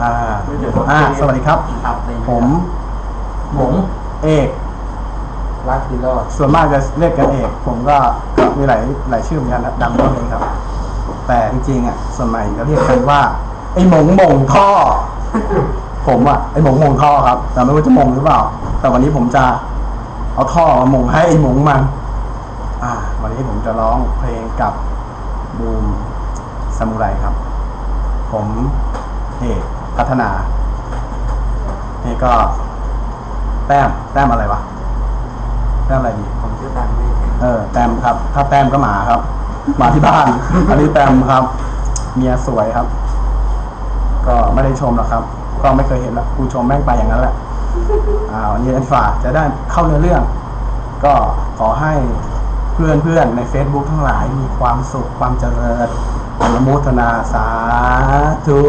อ่าอ่าสวัสดีครับ ครับเลยผมหมงเอกรักดีรอดส่วนมากจะเรียกกันเอก ผมก็มีหลายหลายชื่อเหมือนกันนะดังก็เลยครับ แต่จริงๆอะส่วนใหญ่จะเรียกกันว่า ไอ้หมงหมงท่อ ผมอะไอ้หมงหมงท่อครับ แต่ไม่รู้จะหมงหรือเปล่า แต่วันนี้ผมจะเอาท่อมาหมงให้ไอ้หมงมัน อ่า วันนี้ผมจะร้องเพลงกับบูมซามูไรครับ ผมเอก พัฒนา นี่ก็ แต้ม แต้มอะไรวะ แต้มอะไรดีผมชื่อตังนี่เออ แต้มครับ ถ้าแต้มก็หมาครับหมาที่บ้าน อันนี้แต้มครับ เมียสวยครับ ก็ไม่ได้ชมหรอกครับ ก็ไม่เคยเห็นหรอกกูชมแม่งไปอย่างนั้นแหละอ่าวันนี้อันฝากจะได้เข้าเนื้อเรื่อง ก็ขอให้เพื่อนเพื่อนๆใน Facebook ทั้งหลายมีความสุขความเจริญอนุโมทนาสาธุ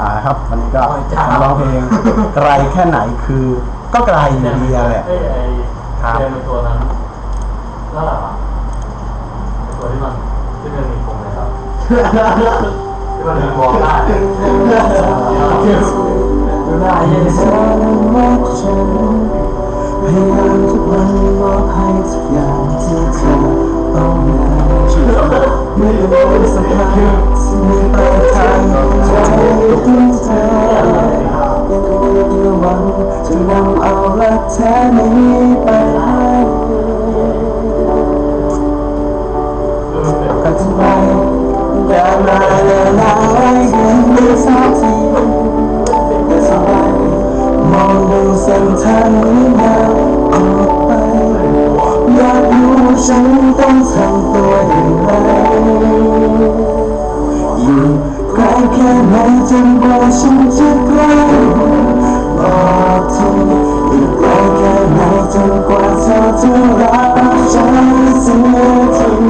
อ่าครับ วันนี้ก็มาร้องเพลงไกลแค่ไหนคือ ก็ไกลอยู่ดีอะแหละ เอ้ยไอ้ครับเรียนเป็นตัวนั้นแล้วอะไรวะไอ้ตัวที่มันที่มันมีผมเลยครับที่มันมีวอลได้ดูหน้าเย็นเธอรักฉันพยายามทุกวันมอบให้ทุกอย่างที่เธอ ต้องการไม่เป็นสภาพที่มีปลายทางใจของเธอยังคงมีหวังจะนำเอารักแท้นี้ไปให้ก็ทำไมอย่ามาเดินหน้าไว้ยืนดูสักทีไม่สบายมองดูเส้นทางนี้ ฉันต้องทำตัวอย่างไรอยู่ไกลแค่ไหนจนกว่าฉันจะใกล้บอกทีอยู่ไกลแค่ไหนจนกว่าเธอจะรักฉันเสียที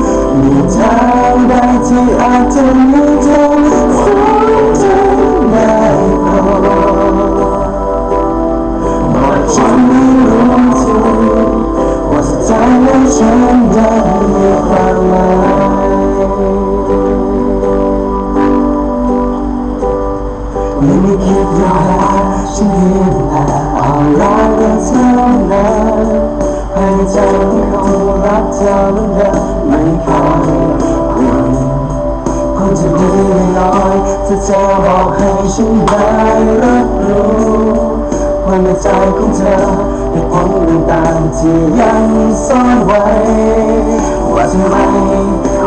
ไม่มีคิดว่าฉันเพียงแต่อ่อนล้ากันเท่านั้นให้ใจที่คงรักเธอเหมือนเดิมไม่คอยห่วงคงจะดีไม่น้อยถ้าเธอบอกให้ฉันได้รับรู้ว่าในใจของเธอ เหตุผลต่างๆที่ยังซ่อนไว้ ว่าทำไม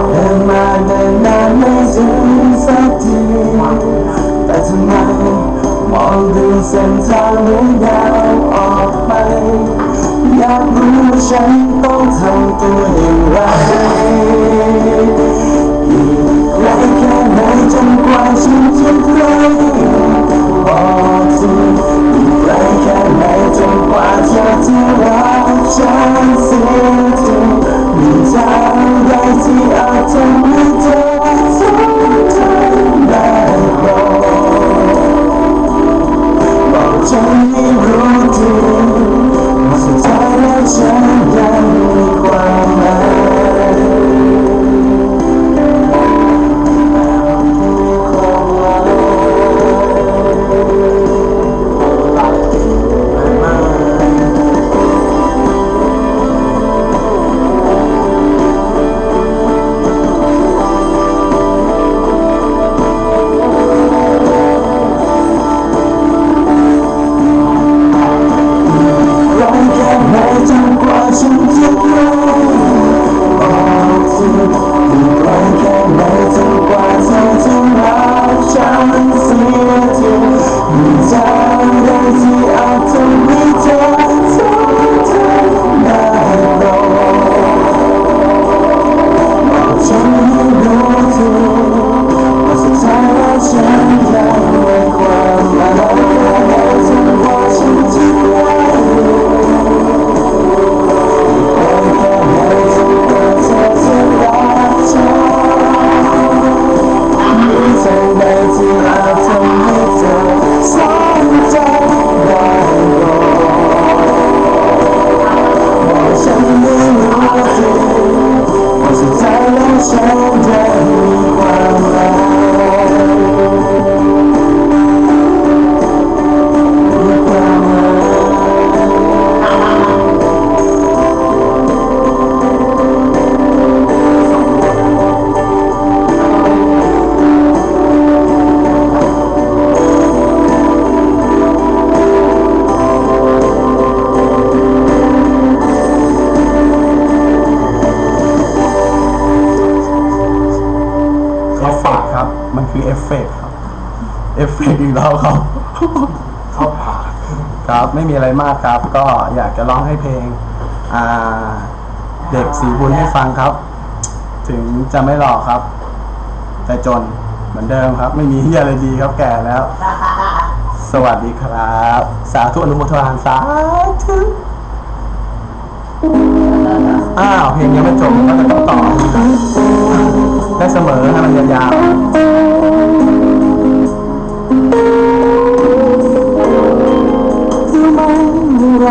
เดินมาเดินนานไม่ถึงสักที แต่ทำไมมองดูเส้นทางเหมือนยาวออกไป อยากรู้ว่าฉันต้องทำตัวอย่างไรอีกไกลแค่ไหนจนกว่าฉันจะใกล้ ว่าเธ คือเอฟเฟกครับ เอฟเฟกอีกแล้วครับเข้าปาครับไม่มีอะไรมากครับ ก็อยากจะร้องให้เพลง อ่า เด็กสีบุญให้ฟังครับ ถึงจะไม่หล่อครับ แต่จนเหมือนเดิมครับ ไม่มีเฮียอะไรดีครับแก่แล้ว สวัสดีครับ สาธุอนุโมทนาสาธุอ้าวเพลงยังไม่จบก็จะต้องต่อได้เสมอให้มันยาว